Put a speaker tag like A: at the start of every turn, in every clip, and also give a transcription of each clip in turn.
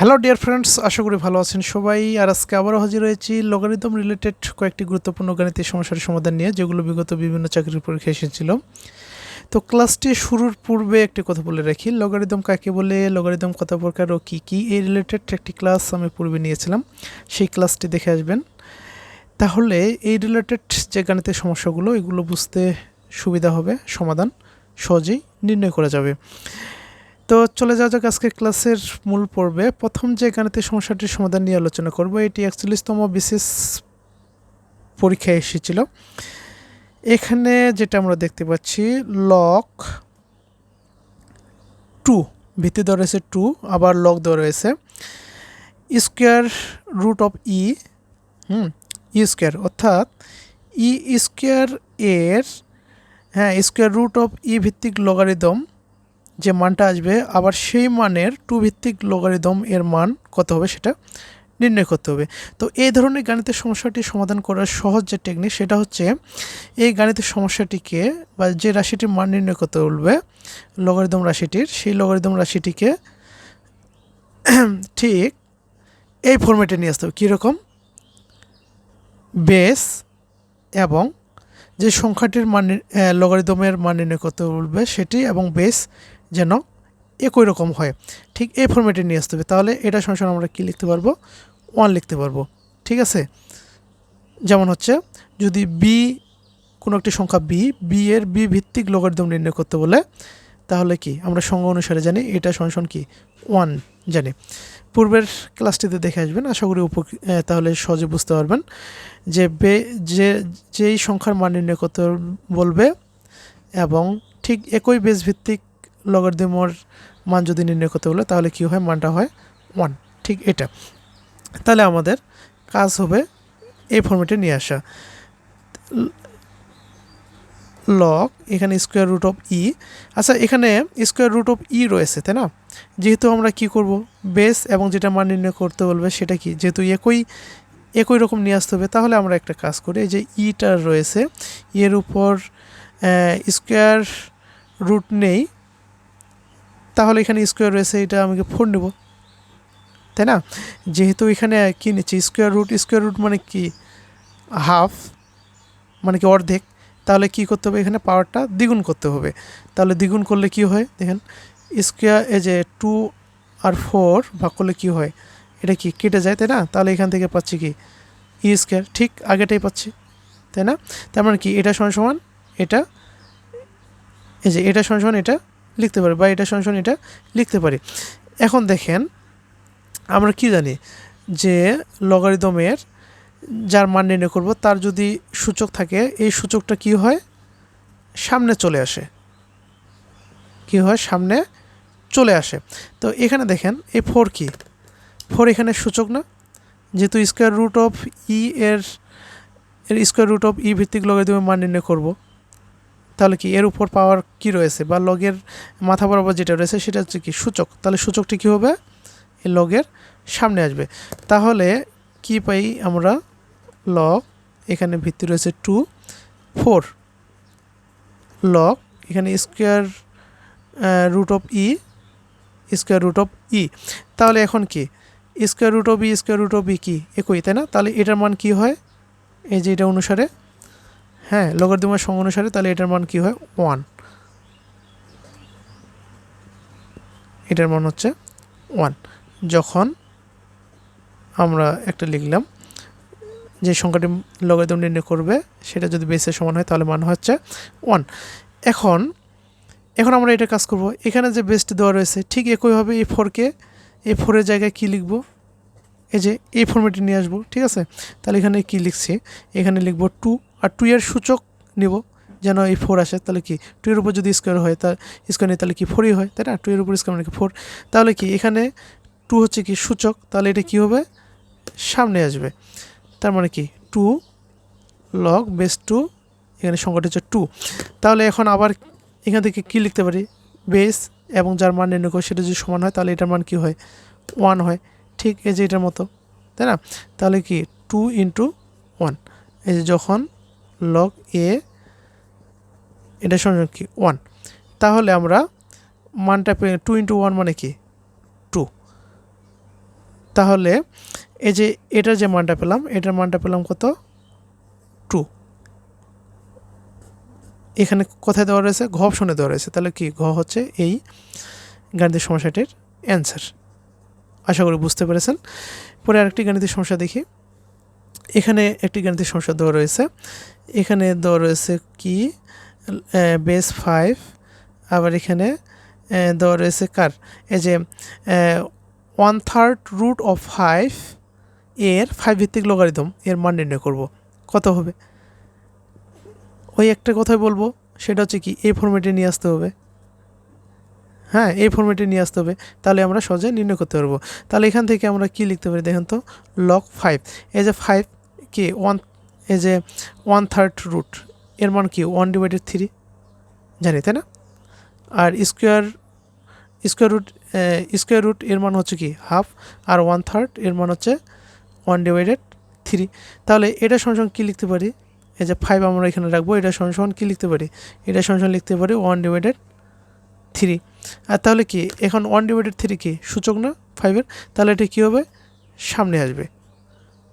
A: Hello dear friends আশা করি ভালো আছেন সবাই। আর আজকে আবারও হাজির হয়েছি লগারিদম রিলেটেড কয়েকটি গুরুত্বপূর্ণ গাণিতিক সমস্যার সমাধান নিয়ে, যেগুলো বিগত বিভিন্ন চাকরির পরীক্ষা এসেছিল। তো ক্লাসটি শুরুর পূর্বে একটি কথা বলে রাখি। লগারিদম কাকে বলে লগারিদম কত প্রকার ও কী কী, এই রিলেটেড একটি ক্লাস আমি পূর্বে নিয়েছিলাম। সেই ক্লাসটি দেখে আসবেন। তাহলে এই রিলেটেড যে গাণিতিক সমস্যাগুলো, এগুলো বুঝতে সুবিধা হবে, সমাধান সহজেই নির্ণয় করা যাবে। তো চলে যাওয়া যাক আজকে ক্লাসের মূল পর্বে। প্রথম যে গাণিতিক সমস্যাটির সমাধান নিয়ে আলোচনা করব, এটি একচল্লিশতম বিশেষ পরীক্ষায় এসেছিল। এখানে যেটা আমরা দেখতে পাচ্ছি লক টু ভিত্তি দেওয়া রয়েছে টু আবার লক দেওয়া রয়েছে square root of e hmm e square অর্থাৎ ই স্কোয়ার এর হ্যাঁ স্কোয়ার রুট অফ ই ভিত্তিক লগারিদম যে মানটা আসবে, আবার সেই মানের টু ভিত্তিক লোগারিদম এর মান কত হবে সেটা নির্ণয় করতে হবে। তো এই ধরনের গাণিতের সমস্যাটি সমাধান করার সহজ যে টেকনিক সেটা হচ্ছে, এই গাণিতের সমস্যাটিকে বা যে রাশিটির মান নির্ণয় করতে বলবে লগারিদম রাশিটির, সেই লগারিদম রাশিটিকে ঠিক এই ফর্মেটে নিয়ে আসতে হবে। কীরকম? বেস এবং যে সংখ্যাটির মান লগারিদমের মান নির্ণয় করতে বলবে সেটি এবং বেস যেন একই রকম হয়। ঠিক এই ফর্মেটে নিয়ে আসতে হবে। তাহলে এটা সংসার আমরা কী লিখতে পারব? ওয়ান লিখতে পারব। ঠিক আছে? যেমন হচ্ছে, যদি বি কোনো একটি সংখ্যা বি বি এর বি ভিত্তিক লগারিদম নির্ণয় করতে বলে, তাহলে কি? আমরা সংজ্ঞা অনুসারে জানি এটা সংশন কি? ওয়ান জানি। পূর্বের ক্লাসটিতে দেখে আসবেন। আশা করি উপ তাহলে সহজে বুঝতে পারবেন যে বে, যে, যেই সংখ্যার মান নির্ণয় করতে বলবে এবং ঠিক একই বেস ভিত্তিক লগারিদমর মান যদি নির্ণয় করতে বলে, তাহলে কি হয়? মানটা হয় ওয়ান ঠিক এটা। তাহলে আমাদের কাজ হবে এই ফর্মেটে নিয়ে আসা। লগ এখানে স্কোয়ার রুট অফ ই আচ্ছা এখানে স্কোয়ার রুট অফ ই রয়েছে, তাই না? যেহেতু আমরা কি করব? বেস এবং যেটা মান নির্ণয় করতে বলবে, সেটা কি? যেহেতু একই একই রকম নিয়ে আসতে হবে, তাহলে আমরা একটা কাজ করি, এই যে ইটা রয়েছে, এর উপর স্কোয়ার রুট নেই তাহলে এখানে স্কোয়ার রয়েছে, এটা আমাকে ফোর নেব। তাই না? যেহেতু এখানে কী নিচ্ছি? স্কোয়ার রুট স্কোয়ার রুট মানে কি? হাফ মানে কি অর্ধেক। তাহলে কি করতে হবে? এখানে পাওয়ারটা দ্বিগুণ করতে হবে। তাহলে দ্বিগুণ করলে কি হয়? দেখেন স্কোয়ার এ যে টু আর ফোর ভাগ করলে কি হয়? এটা কি কেটে যায়? তাই না? তাহলে এখান থেকে পাচ্ছি কি? ই স্কোয়ার ঠিক আগেটাই পাচ্ছি। তাই না? তার মানে কি? এটা সমান সমান এটা, এই যে এটা সমান সমান এটা লিখতে পারি বা এটা সমান এটা লিখতে পারি। এখন দেখেন, আমরা কি জানি যে লগারিদমের যার মান নির্ণয় করব, তার যদি সূচক থাকে, এই সূচকটা কি হয়? সামনে চলে আসে। কি হয়? সামনে চলে আসে। তো এখানে দেখেন এই ফোর কি? ফোর এখানে সূচক না? যেহেতু স্কোয়ার রুট অফ ই এর এর স্কোয়ার রুট অফ ই ভিত্তিক লগারিদমের মান নির্ণয় করব। তাহলে কি এর উপর পাওয়ার কি রয়েছে? বা লগের মাথা বরাবর যেটা রয়েছে সেটা হচ্ছে কি সূচক। তাহলে সূচকটি কী হবে? এই লগের সামনে আসবে। তাহলে কি পাই আমরা? লগ এখানে ভিত্তি রয়েছে টু ফোর লগ এখানে square root of e square root of e তাহলে এখন কি? Square root of e square root of e কি? একই, তাই না? তাহলে এটার মান কি হয়? এই যে এটা অনুসারে হ্যাঁ লগারিদমের সঙ্গ অনুসারে তাহলে এটার মান কি হয়? ওয়ান এটার মান হচ্ছে ওয়ান যখন আমরা একটা লিখলাম যে সংখ্যাটি লগারিদম নির্ণয় করবে, সেটা যদি বেসের সমান হয়, তাহলে মান হচ্ছে ওয়ান এখন এখন আমরা এটা কাজ করব। এখানে যে বেসটি দেওয়া রয়েছে, ঠিক একইভাবে এই ফোরকে এই ফোরের জায়গায় কী লিখব? এই যে এই ফর্মেটে নিয়ে আসব, ঠিক আছে? তাহলে এখানে কি লিখছি? এখানে লিখব টু আর টু এর সূচক নিব। যেন এই ফোর আসে, তাহলে কি? টু এর উপর যদি স্কোয়ার হয়, তা স্কোয়ার নেই, তাহলে কি ফোরই হয়? তাই না? টু এর উপর স্কোয়ার মানে কি ফোর তাহলে কি, এখানে টু হচ্ছে কি সূচক, তাহলে এটা কি হবে? সামনে আসবে। তার মানে কি? টু লগ বেস টু এখানে সংখ্যাটা হচ্ছে টু তাহলে এখন আবার এখান থেকে কী লিখতে পারি? বেস এবং যার মান নির্ণয় করে সেটা যদি সমান হয়, তাহলে এটার মান কি হয়? ওয়ান হয়। ঠিক এই যে এটার মতো। তাই না? তাহলে কি? টু ইন্টু ওয়ান এই যে যখন লগ এ এটা সমান কি? ওয়ান তাহলে আমরা মানটা পেয়ে টু ইন্টু ওয়ান মানে কি? টু তাহলে এই যে এটার যে মানটা পেলাম, এটার মানটা পেলাম কত? টু এখানে কোথায় দেওয়া রয়েছে? ঘ অপশনে দেওয়া রয়েছে। তাহলে কি? ঘ হচ্ছে এই গাণিতিক সমস্যাটির অ্যান্সার আশা করি বুঝতে পেরেছেন। পরে আরেকটি গাণিতিক সমস্যা দেখি। এখানে একটি গাণিতিক সমস্যা দেওয়া রয়েছে। এখানে দেওয়া রয়েছে কি? বেস ফাইভ আবার এখানে দেওয়া রয়েছে কার? এই যে one third root of five এর ফাইভ ভিত্তিক লোগারিদম এর মান নির্ণয় করব। কত হবে? ওই একটা কথাই বলব, সেটা হচ্ছে কি, এই ফর্মেটে নিয়ে আসতে হবে। হ্যাঁ এই ফর্মেটে নিয়ে আসতে হবে। তাহলে আমরা সহজে নির্ণয় করতে পারব। তাহলে এখান থেকে আমরা কি লিখতে পারি দেখেন তো? লক ফাইভ এই যে ফাইভ কি ওয়ান এই যে ওয়ান থার্ড রুট এর মান কি? ওয়ান ডিভাইডেড থ্রি জানি, তাই না? আর square square root square root এর মান হচ্ছে কি? হাফ আর ওয়ান থার্ড এর মান হচ্ছে ওয়ান ডিভাইডেড থ্রি তাহলে এটা সঙ্গে কী লিখতে পারি? এই যে ফাইভ আমরা এখানে রাখব, এটা সমান কী লিখতে পারি? এটা সমান লিখতে পারি ওয়ান ডিভাইডেড থ্রি আর তাহলে কি, এখন ওয়ান ডিভাইডেড থ্রি কি? সূচক না? ফাইভের তাহলে এটা কী হবে? সামনে আসবে।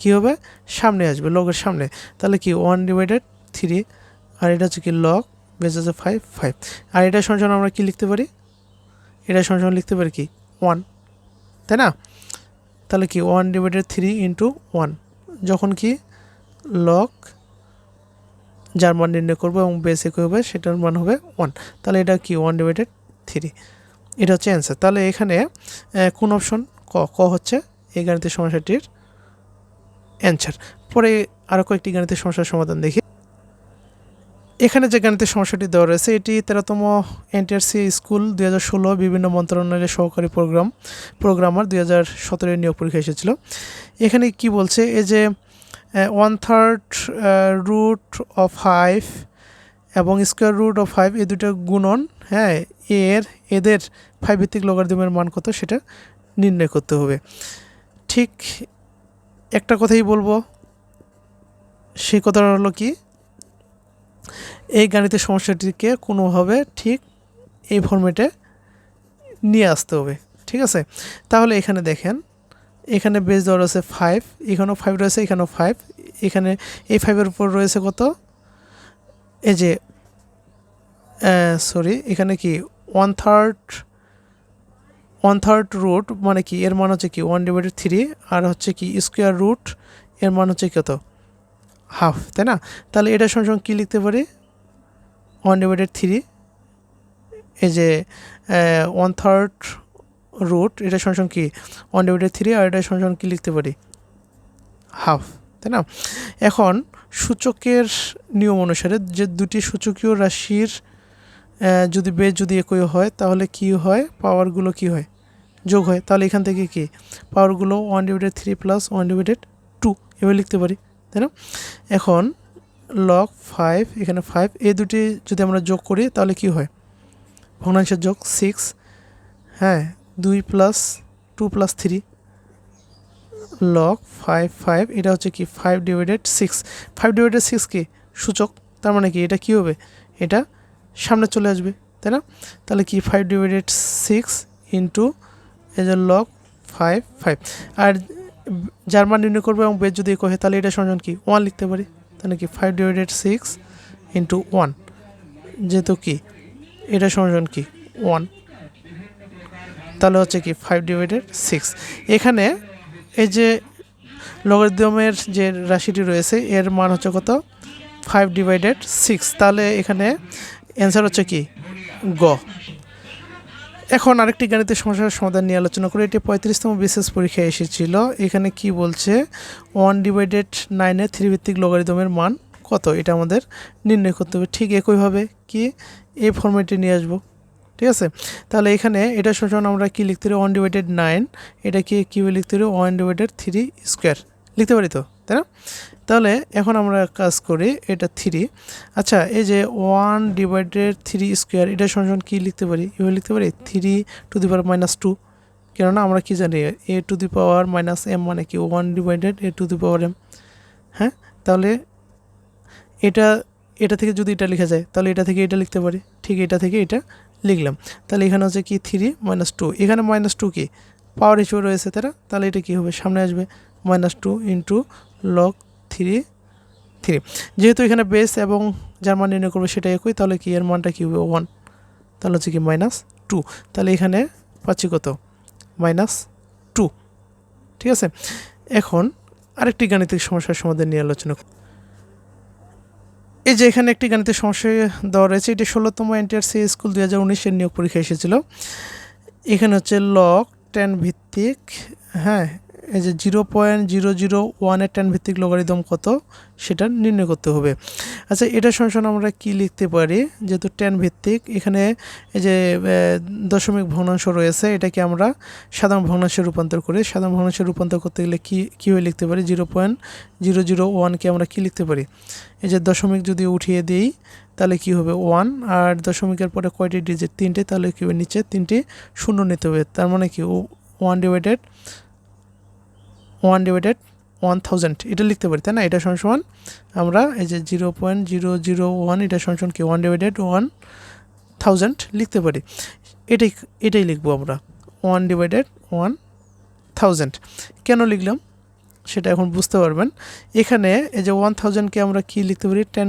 A: কী হবে? সামনে আসবে লগের সামনে। তাহলে কি ওয়ান ডিভাইডেড থ্রি আর এটা হচ্ছে কি লগ বেস আছে ফাইভ ফাইভ আর এটা সমান আমরা কী লিখতে পারি? এটা সমান লিখতে পারি কি? ওয়ান তাই না? তাহলে কি one divided three into one যখন কি লক যার মান নির্ণয় করব এবং বেস একই হবে, সেটার মান হবে ওয়ান তাহলে এটা কি ওয়ান ডিভাইডেড থ্রি। এটা হচ্ছে অ্যান্সার তাহলে এখানে কোন অপশন ক ক হচ্ছে এই গাণিতিক সমস্যাটির অ্যান্সার পরে আরও কয়েকটি গাণিতিক সমস্যার সমাধান দেখি। এখানে যে গাণিতিক সমস্যাটি দেওয়া রয়েছে, এটি তেরোতম এনটিআরসি স্কুল দুই হাজার ষোলো বিভিন্ন মন্ত্রণালয়ের সহকারী প্রোগ্রাম, প্রোগ্রামার দুই হাজার সতেরো নিয়োগ পরীক্ষা এসেছিল। এখানে কি বলছে? এই যে one third root of five এবং স্কোয়ার রুট অফ ফাইভ এই দুটো গুণন হ্যাঁ এর, এদের ফাইভ ভিত্তিক লগারিদমের মান কত সেটা নির্ণয় করতে হবে। ঠিক একটা কথাই বলব, সেই কথাটা হলো কি, এই গাণিতের সমস্যাটিকে কোনোভাবে ঠিক এই ফর্মেটে নিয়ে আসতে হবে, ঠিক আছে? তাহলে এখানে দেখেন, এখানে বেস দেওয়া রয়েছে ফাইভ এখানেও ফাইভ রয়েছে, এখানেও ফাইভ এখানে এই ফাইভের উপর রয়েছে কত? এই যে সরি এখানে কি one third one third root মানে কি? এর মান হচ্ছে কি ওয়ান ডিভাইডেড থ্রি আর হচ্ছে কি স্কোয়ার রুট এর মান হচ্ছে কত? হাফ তাই না? তাহলে এটার সঙ্গে সঙ্গে কী লিখতে পারি? ওয়ান ডিভাইডেড থ্রি এই যে ওয়ান থার্ড রুট এটার সঙ্গে সঙ্গে কি? ওয়ান ডিভাইডেড থ্রি আর এটার সঙ্গে সঙ্গে কী লিখতে পারি? হাফ তাই না? এখন সূচকের নিয়ম অনুসারে যে দুটি সূচকীয় রাশির যদি বেজ যদি একই হয়, তাহলে কি হয়? পাওয়ারগুলো কি হয়? যোগ হয়। তাহলে এখান থেকে কি? পাওয়ারগুলো one divided three plus one divided two এভাবে লিখতে পারি, তাই না? এখন লক ফাইভ এখানে ফাইভ এই দুটি যদি আমরা যোগ করি, তাহলে কি হয়? ভগ্নাংশের যোগ সিক্স হ্যাঁ দুই plus two plus three log five five এটা হচ্ছে কি? Five divided six five divided six কি? সূচক। তার মানে কি? এটা কি হবে? এটা সামনে চলে আসবে, তাই না? তাহলে কি? ফাইভ ডিভাইডেড সিক্স ইন্টু যে লক ফাইভ ফাইভ আর যার মান নির্ণয় করব এবং বেজ যদি কহে, তাহলে এটা সমান কি? ওয়ান লিখতে পারি। তাহলে কি? Five divided six into one যেহেতু কি? এটা সমান কি? ওয়ান তাহলে হচ্ছে কি? ফাইভ ডিভাইডেড সিক্স এখানে এই যে লগারিদমের যে রাশিটি রয়েছে, এর মান হচ্ছে কত? ফাইভ ডিভাইডেড সিক্স তাহলে এখানে অ্যান্সার হচ্ছে কি? গ। এখন আরেকটি গাণিতিক সমস্যার সমাধান নিয়ে আলোচনা করি। এটি পঁয়ত্রিশতম বিশেষ পরীক্ষায় এসেছিল। এখানে কি বলছে? ওয়ান ডিভাইডেড নাইনে থ্রি ভিত্তিক লগারিদমের মান কত? এটা আমাদের নির্ণয় করতে হবে। ঠিক একইভাবে কি? এই ফর্মেটে নিয়ে আসব। ঠিক আছে? তাহলে এখানে এটা সমান আমরা কি লিখতে পারি? ওয়ান ডিভাইডেড নাইন এটা কি, কীভাবে লিখতে পারি? ওয়ান ডিভাইডেড থ্রি স্কোয়ার লিখতে পারি তো, তাই না? তাহলে এখন আমরা কাজ করি, এটা থ্রি আচ্ছা এই যে ওয়ান ডিভাইডেড থ্রি স্কোয়ার এটা সমান কী লিখতে পারি? এভাবে লিখতে পারি three to the power minus two কেননা আমরা কী জানি a to the power minus m মানে কি? One divided a to the power m হ্যাঁ? তাহলে এটা এটা থেকে যদি এটা লেখা যায়, তাহলে এটা থেকে এটা লিখতে পারি। ঠিক এটা থেকে এটা লিখলাম। তাহলে এখানে হচ্ছে কি? থ্রি মাইনাস টু এখানে মাইনাস টু কি? পাওয়ার হিসেবে রয়েছে তারা তাহলে এটা কী হবে? সামনে আসবে। Minus two into log three three যেহেতু এখানে বেস এবং যার মান নির্ণয় করবে সেটা একই, তাহলে কি এর মানটা কী হবে? ওয়ান তাহলে হচ্ছে কি মাইনাস টু তাহলে এখানে পাচ্ছি কত? মাইনাস টু ঠিক আছে? এখন আরেকটি গাণিতিক সমস্যার সমাধান নিয়ে আলোচনা। এই যে এখানে একটি গাণিতিক সমস্যা দেওয়া রয়েছে, এটি ষোলোতম এনটিআরসি স্কুল দুই হাজার উনিশের নিয়োগ পরীক্ষা এসেছিল। এখানে হচ্ছে লক টেন ভিত্তিক হ্যাঁ এই যে জিরো পয়েন্ট জিরো জিরো ওয়ানের টেন ভিত্তিক লগারিদম কত? সেটা নির্ণয় করতে হবে। আচ্ছা এটা সঙ্গে আমরা কি লিখতে পারি? যেহেতু টেন ভিত্তিক, এখানে এই যে দশমিক ভগ্নাংশ রয়েছে, এটাকে আমরা সাধারণ ভগ্নাংশে রূপান্তর করি। সাধারণ ভগ্নাংশে রূপান্তর করতে গেলে কী কীভাবে লিখতে পারি? জিরো পয়েন্ট জিরো জিরো ওয়ানকে আমরা কী লিখতে পারি? এই যে দশমিক যদি উঠিয়ে দিই, তাহলে কি হবে? ওয়ান। আর দশমিকের পরে কয়টি ডিজিট তিনটে, তাহলে কী হবে? নিচে তিনটি শূন্য নিতে হবে। তার মানে কি? One divided one divided one thousand এটা লিখতে পারি, তাই না? এটা সমান সমান আমরা এই যে zero point zero zero one এটা সমান সমান কি? ওয়ান ডিভাইডেড ওয়ান থাউজেন্ড লিখতে পারি। এটাই এটাই লিখব আমরা। ওয়ান ডিভাইডেড ওয়ান থাউজেন্ড কেন লিখলাম? সেটা এখন বুঝতে পারবেন। এখানে এই যে ওয়ান থাউজেন্ডকে আমরা কি লিখতে পারি? Ten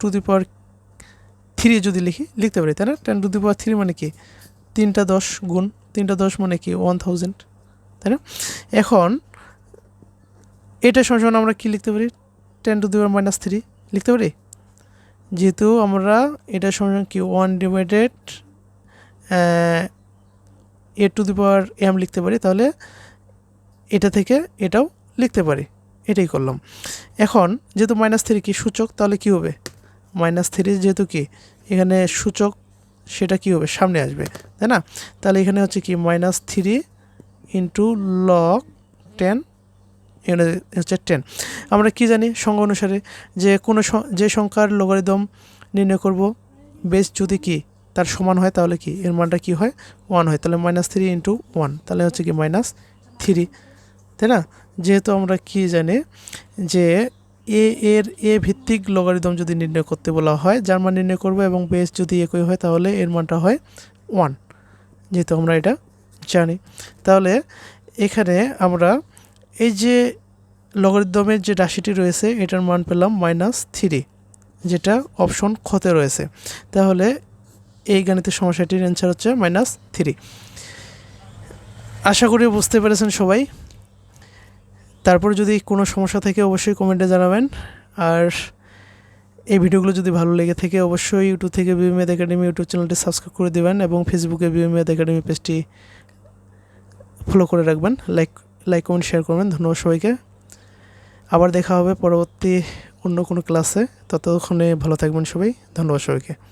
A: to the power three যদি লিখি, লিখতে পারি, তাই না? Ten to the power three মানে কি? তিনটা দশ গুণ, তিনটা দশ মানে কি? ওয়ান থাউজেন্ড তাই না? এখন এটা সমান আমরা কী লিখতে পারি? Ten to the power minus three লিখতে পারি? যেহেতু আমরা এটা সমান কি one divided a to the power m লিখতে পারি, তাহলে এটা থেকে এটাও লিখতে পারি। এটাই করলাম। এখন যেহেতু মাইনাস থ্রি কি সূচক, তাহলে কি হবে? মাইনাস থ্রি যেহেতু কি, এখানে সূচক, সেটা কি হবে? সামনে আসবে, তাই না? তাহলে এখানে হচ্ছে কি minus three into log ten এখানে হচ্ছে টেন আমরা কি জানি সংখ্যা অনুসারে যে কোনো যে সংখ্যার লগারিদম নির্ণয় করব বেস যদি কি তার সমান হয় তাহলে কি? এর মানটা কি হয়? ওয়ান হয়। তাহলে মাইনাস থ্রি ইন্টু ওয়ান তাহলে হচ্ছে কি মাইনাস থ্রি তাই না? যেহেতু আমরা কি জানি যে এ এর এ ভিত্তিক লগারিদম যদি নির্ণয় করতে বলা হয়, যার মান নির্ণয় করব এবং বেস যদি একই হয় তাহলে এর মানটা হয় ওয়ান যেহেতু আমরা এটা জানি। তাহলে এখানে আমরা এই যে লগারিদমের যে রাশিটি রয়েছে, এটার মান পেলাম মাইনাস থ্রি যেটা অপশন খতে রয়েছে। তাহলে এই গাণিতের সমস্যাটির অ্যান্সার হচ্ছে মাইনাস থ্রি আশা করি বুঝতে পেরেছেন সবাই। তারপর যদি কোনো সমস্যা থাকে, অবশ্যই কমেন্টে জানাবেন। আর এই ভিডিওগুলো যদি ভালো লেগে থাকে, অবশ্যই ইউটিউব থেকে বিএমএদ একাডেমি ইউটিউব চ্যানেলটি সাবস্ক্রাইব করে দেবেন এবং ফেসবুকে বিএমএদ একাডেমি পেজটি ফলো করে রাখবেন। লাইক লাইক কমেন্ট শেয়ার করবেন। ধন্যবাদ সবাইকে। আবার দেখা হবে পরবর্তী অন্য কোনো ক্লাসে ততক্ষণে ভালো থাকবেন সবাই। ধন্যবাদ সবাইকে।